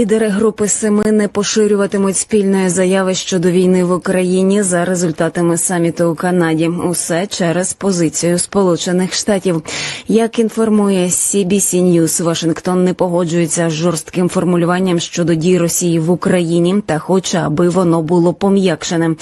Лідери групи семи не поширюватимуть спільної заяви щодо війни в Україні за результатами саміту у Канаді. Усе через позицію Сполучених Штатів. Як інформує CBC News, Вашингтон не погоджується з жорстким формулюванням щодо дій Росії в Україні та хоче, аби воно було пом'якшене.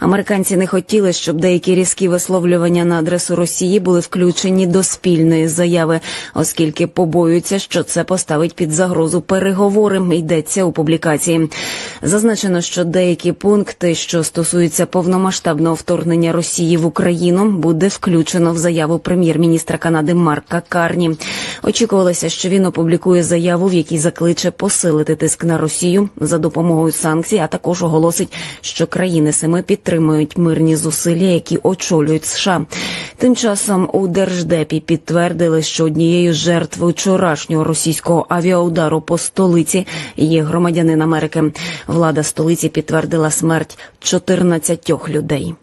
Американці не хотіли, щоб деякі різкі висловлювання на адресу Росії були включені до спільної заяви, оскільки побоюються, що це поставить під загрозу переговори йдеться у публікації. Зазначено, що деякі пункти, що стосуються повномасштабного вторгнення Росії в Україну, буде включено в заяву прем'єр-міністра Канади Марка Карні. Очікувалося, що він опублікує заяву, в якій закличе посилити тиск на Росію за допомогою санкцій, а також оголосить, що країни семи підтримують мирні зусилля, які очолюють США. Тим часом у держдепі підтвердили, що однією з жертв вчорашнього російського авіаудару по столиці є громадянин Америки. Влада столиці підтвердила смерть 14 людей.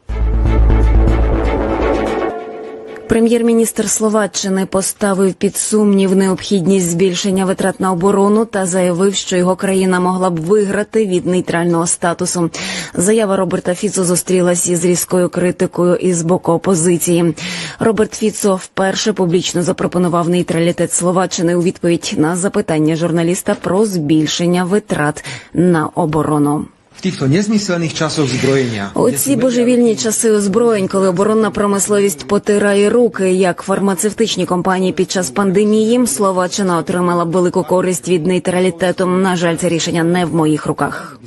Прем'єр-міністр Словаччини поставив під сумнів необхідність збільшення витрат на оборону та заявив, що його країна могла б виграти від нейтрального статусу. Заява Роберта Фіцо зустрілася із різкою критикою із боку опозиції. Роберт Фіцо вперше публічно запропонував нейтралітет Словаччини у відповідь на запитання журналіста про збільшення витрат на оборону. В týchto nezmyselných časoch zbrojenia. У ці божевільні часи озброєнь, коли оборонна промисловість потирає руки, як фармацевтичні компанії під час пандемії, Словаччина отримала велику користь від нейтралітету. На жаль, це рішення не в моїх руках.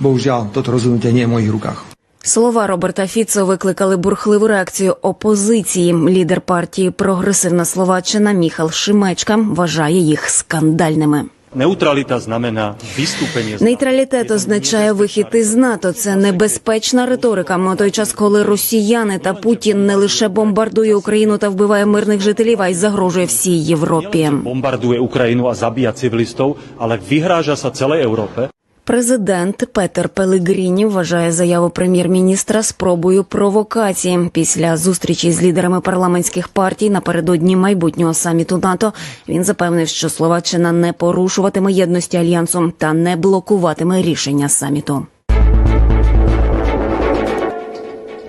Bohužiaľ, toto rozhodnutie nie je v mojich rukách. Слова Роберта Фіцо викликали бурхливу реакцію опозиції. Лідер партії Прогресивна Словаччина Міхал Шимечка вважає їх скандальними. Neutralita знамена vystúpenie Нейтралітет означає вихід із НАТО. Це небезпечна риторика. На той час, коли росіяни та Путін не лише бомбардує Україну та вбиває мирних жителів, а й загрожує всій Європі. Бомбардує Україну, а zabíja цивілістів, але вигража celej Európe. Президент Петер Пелегріні вважає заяву прем'єр-міністра спробою провокації. Після зустрічі з лідерами парламентських партій напередодні майбутнього саміту НАТО він запевнив, що Словаччина не порушуватиме єдності альянсу та не блокуватиме рішення саміту.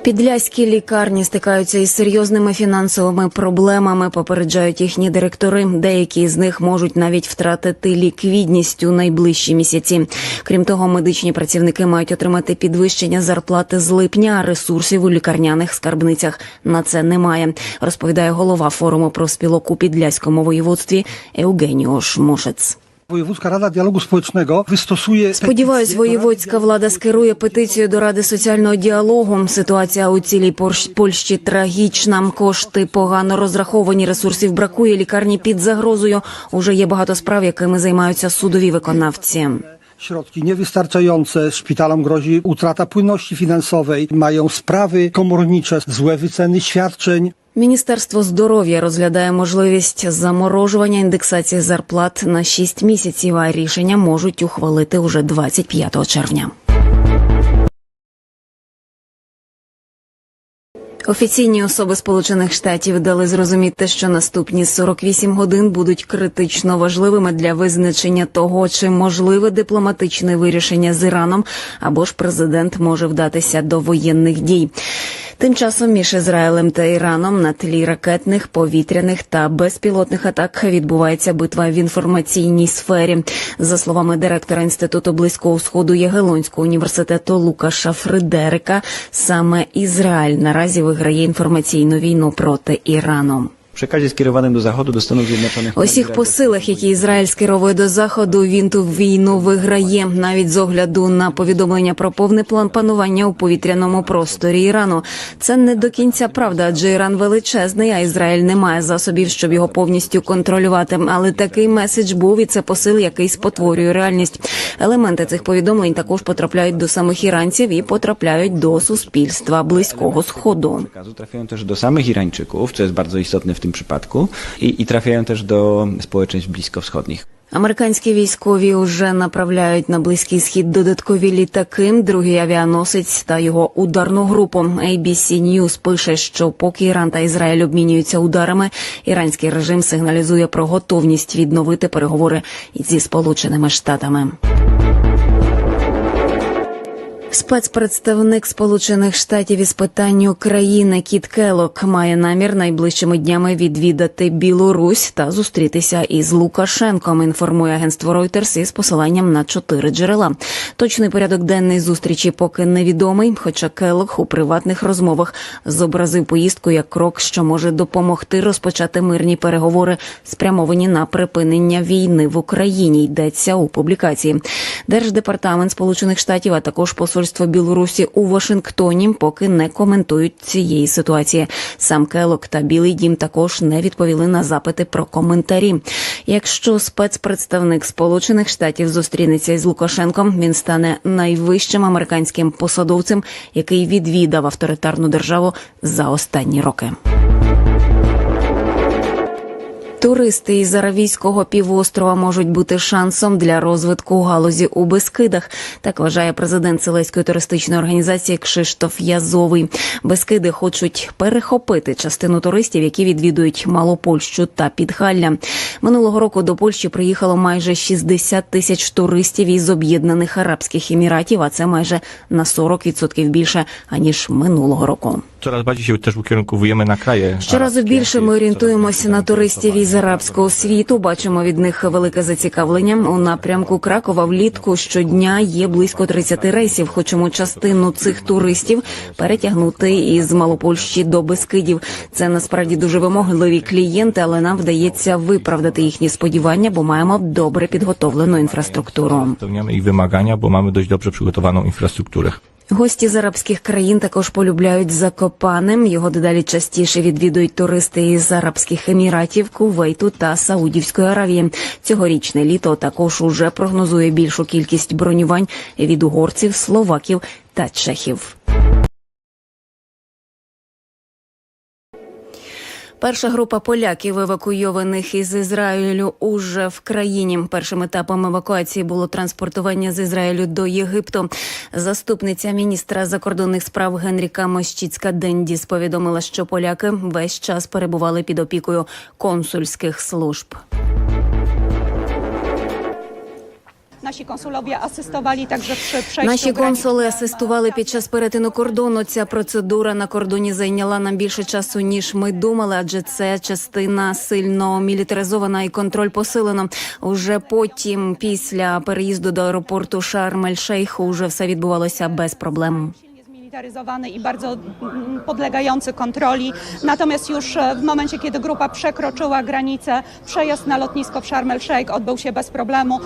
Підляські лікарні стикаються із серйозними фінансовими проблемами. Попереджають їхні директори. Деякі з них можуть навіть втратити ліквідність у найближчі місяці. Крім того, медичні працівники мають отримати підвищення зарплати з липня. а Ресурсів у лікарняних скарбницях на це немає. Розповідає голова форуму профспілок у підляському воєводстві Евгеніош Мошець. Wojewódzka Rada Dialogu Społecznego wystosuje Сподіваюсь, воєводська влада скерує петицію до Ради соціального діалогу. Ситуація у цілій Польщі трагічна. Кошти погано розраховані, ресурсів бракує. Лікарні під загрозою. Уже є багато справ, якими займаються судові виконавці. środki niewystarczające, szpitalom grozi utrata płynności finansowej, mają sprawy komornicze, złe wyceny świadczeń. Міністерство здоров'я розглядає можливість заморожування індексації зарплат на 6 місяців. А рішення можуть ухвалити уже 25 червня. Офіційні особи Сполучених Штатів дали зрозуміти, що наступні 48 годин будуть критично важливими для визначення того, чи можливе дипломатичне вирішення з Іраном, або ж президент може вдатися до воєнних дій. Тим часом між Ізраїлем та Іраном на тлі ракетних, повітряних та безпілотних атак відбувається битва в інформаційній сфері. За словами директора інституту близького сходу Ягелонського університету Лукаша Фредерика, саме Ізраїль наразі виграє інформаційну війну проти Ірану. Przekazie skierowanym do Zachodu, do Stanów Zjednoczonych. Ось їх посилах, які Ізраїль скеровує до заходу, він ту війну виграє навіть з огляду на повідомлення про повний план панування у повітряному просторі Ірану. Це не до кінця правда, адже Іран величезний, а Ізраїль не має засобів, щоб його повністю контролювати. Але такий меседж був, і це посил, який спотворює реальність. Елементи цих повідомлень також потрапляють до самих іранців і потрапляють до суспільства близького сходу. Też do samych Irańczyków, co jest bardzo istotne w tym przypadku, i, i trafiają też do społeczeństw bliskowschodnich. Американські військові вже направляють на близький схід додаткові літаки, другий авіаносець та його ударну групу. ABC News пише, що поки Іран та Ізраїль обмінюються ударами, іранський режим сигналізує про готовність відновити переговори зі Сполученими Штатами. Спецпредставник Сполучених Штатів із питань України Кіт Келок має намір найближчими днями відвідати Білорусь та зустрітися із Лукашенком. Інформує агентство Reuters із посиланням на чотири джерела. Точний порядок денний зустрічі поки невідомий. Хоча Келок у приватних розмовах зобразив поїздку як крок, що може допомогти розпочати мирні переговори, спрямовані на припинення війни в Україні. Йдеться у публікації. Держдепартамент Сполучених Штатів, а також посольство Білорусі у Вашингтоні поки не коментують цієї ситуації. Сам Келок та Білий Дім також не відповіли на запити про коментарі. Якщо спецпредставник Сполучених Штатів зустрінеться із Лукашенком, він стане найвищим американським посадовцем, який відвідав авторитарну державу за останні роки. Туристи із Аравійського півострова можуть бути шансом для розвитку галузі у Бескидах. Так вважає президент Селеської туристичної організації Кшиштоф Язовий. Бескиди хочуть перехопити частину туристів, які відвідують Малопольщу та Підхалля. Минулого року до Польщі приїхало майже 60 тисяч туристів із Об'єднаних Арабських Еміратів, а це майже на 40% більше аніж минулого року. Coraz bardziej się też ukierunkowujemy na kraje. Щоразу більше ми орієнтуємося на туристів із арабського світу. Бачимо від них велике зацікавлення. У напрямку Кракова влітку щодня є близько 30 рейсів. Хочемо частину цих туристів перетягнути із Малопольщі до Бескидів. Це насправді дуже вимогливі клієнти, але нам вдається виправдати їхні сподівання, бо маємо добре підготовлену інфраструктуру. Ich wymagania, bo mamy dość dobrze przygotowaną infrastrukturę. Гості з арабських країн також полюбляють Закопаним. Його дедалі частіше відвідують туристи із Арабських Еміратів, Кувейту та Саудівської Аравії. Цьогорічне літо також уже прогнозує більшу кількість бронювань від угорців, словаків та чехів. Перша група поляків, евакуйованих із Ізраїлю, уже в країні. Першим етапом евакуації було транспортування з Ізраїлю до Єгипту. Заступниця міністра закордонних справ Генріка Мощіцька Дендіс повідомила, що поляки весь час перебували під опікою консульських служб. Nasi konsulowie asystowali także przy przejściu Наші granic. консули асистували під час перетину кордону. Ця процедура на кордоні зайняла нам більше часу ніж ми думали, адже це частина сильно мілітаризована і контроль посилено. Уже потім, після переїзду до аеропорту Шарм-ель-Шейх, уже все відбувалося без проблем. Silnie zmilitaryzowany i bardzo mm, podlegający kontroli. Natomiast już e, w momencie, kiedy grupa przekroczyła granicę, przejazd na lotnisko w Sharm el-Sheikh odbył się bez problemu.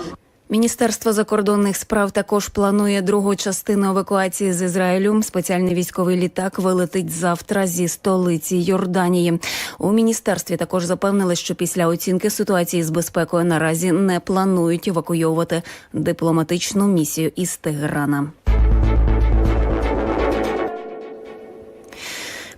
Міністерство закордонних справ також планує другу частину евакуації з Ізраїлю. Спеціальний військовий літак вилетить завтра зі столиці Йорданії. У міністерстві також запевнили, що після оцінки ситуації з безпекою наразі не планують евакуйовувати дипломатичну місію із Тегерана.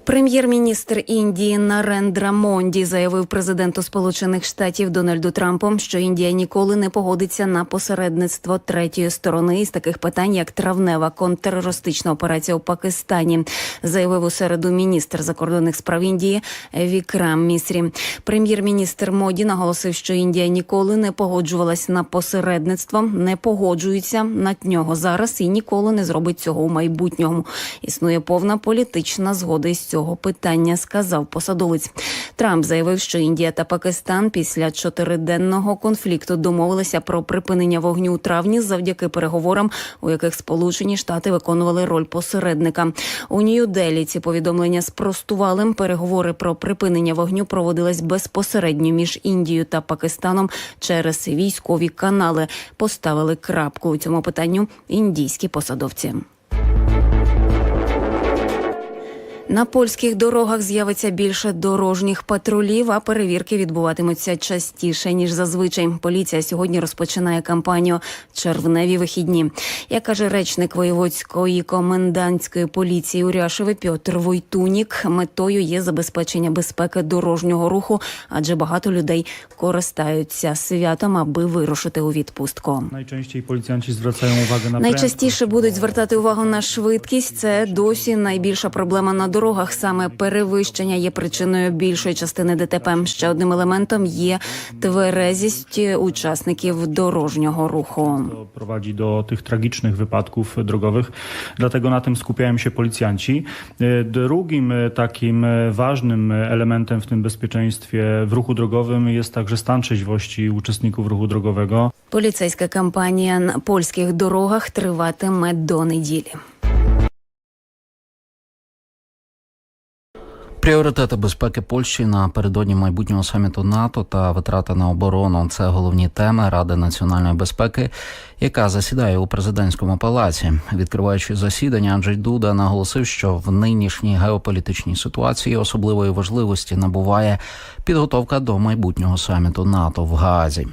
Прем'єр-міністр Індії Нарендра Монді заявив президенту Сполучених Штатів Дональду Трампу, що Індія ніколи не погодиться на посередництво третьої сторони із таких питань, як травнева контртерористична операція у Пакистані, заявив у середу міністр закордонних справ Індії Вікрам Місрі. Прем'єр-міністр Моді наголосив, що Індія ніколи не погоджувалась на посередництво, не погоджується на нього зараз і ніколи не зробить цього у майбутньому. Існує повна політична згода із цього питання, сказав посадовець. Трамп заявив, що Індія та Пакистан після чотириденного конфлікту домовилися про припинення вогню у травні завдяки переговорам, у яких Сполучені Штати виконували роль посередника. У Нью-Делі ці повідомлення спростували. Переговори про припинення вогню проводились безпосередньо між Індією та Пакистаном через військові канали. Поставили крапку у цьому питанню індійські посадовці. На польських дорогах з'явиться більше дорожніх патрулів, а перевірки відбуватимуться частіше ніж зазвичай. Поліція сьогодні розпочинає кампанію Червневі вихідні. Як каже речник воєводської комендантської поліції Уряшеви Пьотр Войтунік, метою є забезпечення безпеки дорожнього руху, адже багато людей користаються святом, аби вирушити у відпустку. Najczęściej policjanci zwracają uwagę na Найчастіше будуть звертати увагу на швидкість. Це досі найбільша проблема на дорогах. Саме перевищення є причиною більшої частини ДТП. Ще одним елементом є тверезість учасників дорожнього руху. Prowadzi do tych tragicznych wypadków drogowych, dlatego na tym skupiają się policjanci. E, Drugim e, takim e, ważnym elementem w tym bezpieczeństwie w ruchu drogowym jest także stan trzeźwości uczestników ruchu drogowego. Поліцейська кампанія на польських дорогах триватиме до неділі. Пріоритети безпеки Польщі напередодні майбутнього саміту НАТО та витрати на оборону це головні теми Ради національної безпеки, яка засідає у президентському палаці. Відкриваючи засідання, Анджей Дуда наголосив, що в нинішній геополітичній ситуації особливої важливості набуває підготовка до майбутнього саміту НАТО в Гаазі.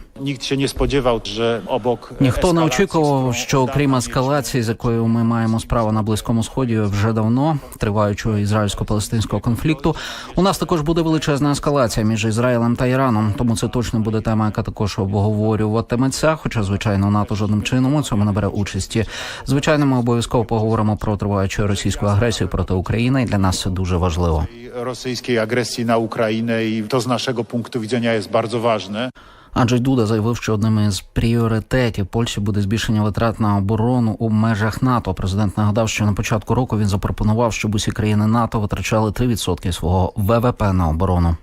Obok Ніхто не очікував, що dawno крім ескалації, з якою ми маємо справу на близькому сході вже давно, триваючого ізраїльсько-палестинського конфлікту, у нас також буде величезна ескалація між Ізраїлем та Іраном. Тому це точно буде тема, яка також обговорюватиметься. Хоча, звичайно, НАТО жодним чином у цьому не бере участі. Звичайно, ми обов'язково поговоримо про триваючу російську агресію проти України, і для нас це дуже важливо. rosyjskiej agresji na Ukrainę i to z naszego punktu widzenia jest bardzo ważne. Анджей Дуда заявив, що одним із пріоритетів Польщі буде збільшення витрат на оборону у межах НАТО. Президент нагадав, що на початку року він запропонував, щоб усі країни НАТО витрачали 3% свого ВВП на оборону.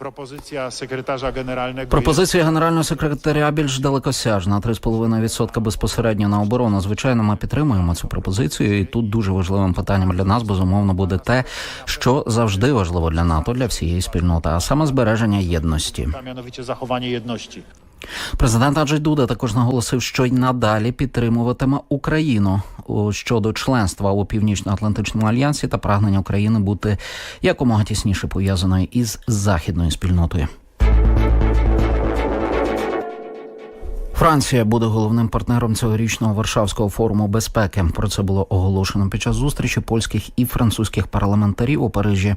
Propozycja секретаря генерального Пропозиція генерального секретаря більш далекосяжна 3,5% безпосередньо на оборону. Звичайно, ми підтримуємо цю пропозицію, і тут дуже важливим питанням для нас безумовно буде те, що завжди важливо для НАТО, для всієї спільноти, а саме збереження єдності. jest, заховання jedności. Президент Аджей Дуда також наголосив, що й надалі підтримуватиме Україну щодо членства у Північно-Атлантичному альянсі та прагнення України бути якомога тісніше пов'язаною із західною спільнотою. Франція буде головним партнером цьогорічного Варшавського форуму безпеки. Про це було оголошено під час зустрічі польських і французьких парламентарів у Парижі.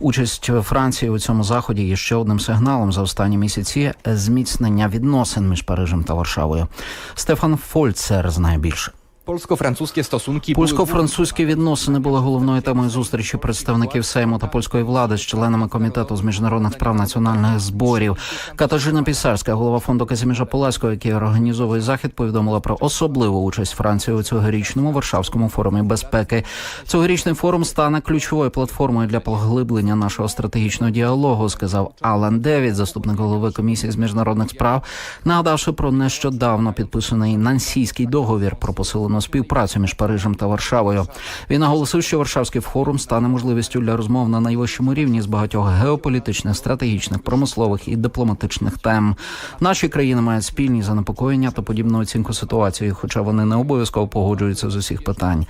Участь Франції у цьому заході є ще одним сигналом за останні місяці зміцнення відносин між Парижем та Варшавою. Стефан Фольцер знає більше. Polsko-francuskie stosunki Польсько-французькі відносини були головною темою зустрічі представників Сейму та польської влади з членами комітету з міжнародних справ національних зборів. Катажина Пісарська, голова фонду Казіміжа Поласького, який організовує захід, повідомила про особливу участь Франції у цьогорічному Варшавському форумі безпеки. Цьогорічний форум стане ключовою платформою для поглиблення нашого стратегічного діалогу, сказав Алан Девід, заступник голови комісії з міжнародних справ, нагадавши про нещодавно підписаний Нансійський договір про посилену співпрацю між Парижем та Варшавою. Він наголосив, що Варшавський форум стане можливістю для розмов на найвищому рівні з багатьох геополітичних, стратегічних, промислових і дипломатичних тем. Наші країни мають спільні занепокоєння та подібну оцінку ситуації, хоча вони не обов'язково погоджуються з усіх питань.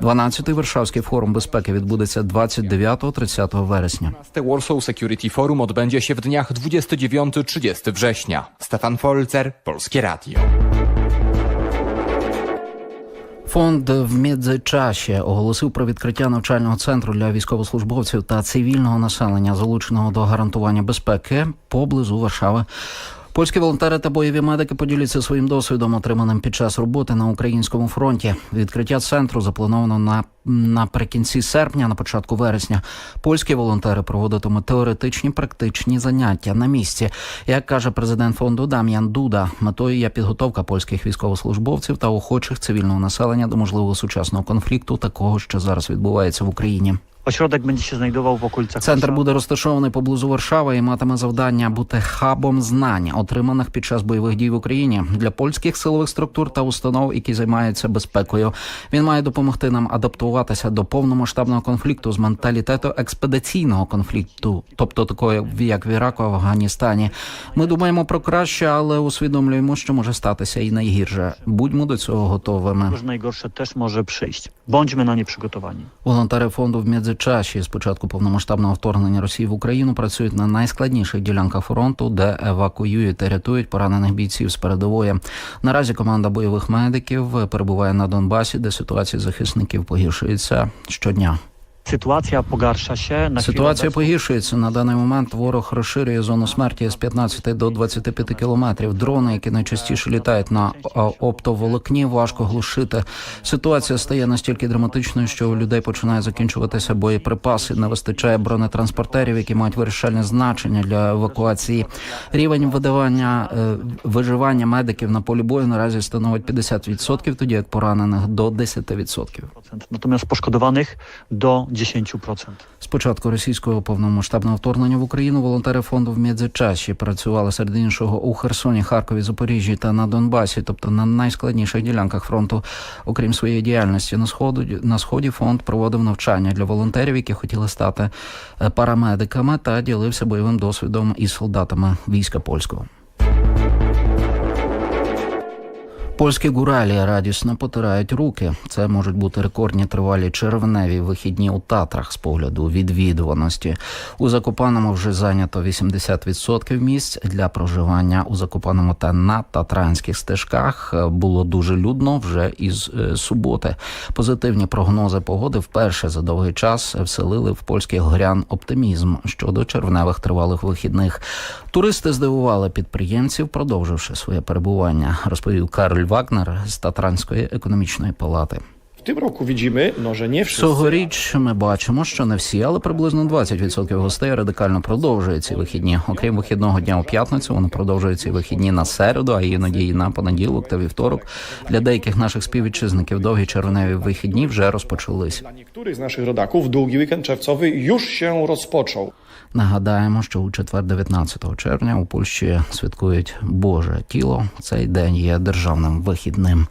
12-й Варшавський форум безпеки відбудеться 29-30 вересня. Warsaw Security Forum odbędzie się w dniach 29-30 września. Stefan Folzer, Polskie Radio. Фонд в Мідзичасі оголосив про відкриття навчального центру для військовослужбовців та цивільного населення, залученого до гарантування безпеки поблизу Варшави. Польські волонтери та бойові медики поділяться своїм досвідом, отриманим під час роботи на українському фронті. Відкриття центру заплановано на наприкінці серпня, на початку вересня. Польські волонтери проводитимуть теоретичні практичні заняття на місці. Як каже президент фонду Дам'ян Дуда, метою є підготовка польських військовослужбовців та охочих цивільного населення до можливого сучасного конфлікту, такого що зараз відбувається в Україні. Ośrodek będzie się znajdował w okolicach Центр буде розташований поблизу Варшави і матиме завдання бути хабом знань, отриманих під час бойових дій в Україні для польських силових структур та установ, які займаються безпекою. Він має допомогти нам адаптуватися до повномасштабного конфлікту з менталітету експедиційного конфлікту, тобто такої як в Іраку, Афганістані. Ми думаємо про краще, але усвідомлюємо, що може статися і найгірше. Будьмо до цього готовими. też może przyjść. Bądźmy na nie przygotowani. Волонтери фонду в Мєдзичаші з початку повномасштабного вторгнення Росії в Україну працюють на найскладніших ділянках фронту, де евакуюють та рятують поранених бійців з передової. Наразі команда бойових медиків перебуває на Донбасі, де ситуація захисників погіршується щодня. Pogarsza się. Na chwilę Ситуація погіршується на даний момент. Ворог розширює зону смерті з 15 до 25 кілометрів. Дрони, які найчастіше літають на оптоволокні, важко глушити. Ситуація стає настільки драматичною, що у людей починає закінчуватися боєприпаси. Не вистачає бронетранспортерів, які мають вирішальне значення для евакуації. Рівень видавання е, виживання медиків на полі бою наразі становить 50%, тоді як поранених до 10%. Natomiast poszkodowanych do 10%. З початку російського повномасштабного вторгнення в Україну волонтери фонду в Мєдзичаші працювали серед іншого у Херсоні, Харкові, Запоріжжі та на Донбасі, тобто на найскладніших ділянках фронту. Окрім своєї діяльності на сходу на сході фонд проводив навчання для волонтерів, які хотіли стати е, парамедиками, та ділився бойовим досвідом із солдатами війська польського. Польські гуралі радісно потирають руки. Це можуть бути рекордні тривалі червневі вихідні у Татрах з погляду відвідуваності. У Закопаному вже зайнято 80% місць для проживання у Закопаному та на татранських стежках. Було дуже людно вже із е, суботи. Позитивні прогнози погоди вперше за довгий час вселили в польських горян оптимізм щодо червневих тривалих вихідних. Туристи здивували підприємців, продовживши своє перебування, розповів Карль Вагнер з Татранської економічної палати. Цьогоріч ми бачимо, що не всі, але приблизно 20% гостей радикально продовжують ці вихідні. Окрім вихідного дня у п'ятницю, вони продовжують ці вихідні на середу, а іноді і на понеділок та вівторок. Для деяких наших співвітчизників довгі червневі вихідні вже розпочались. niektórych z naszych rodaków długi weekend czerwcowy już się rozpoczął. Нагадаємо, що у четвер, 19 червня, у Польщі святкують Боже тіло. Цей день є державним вихідним.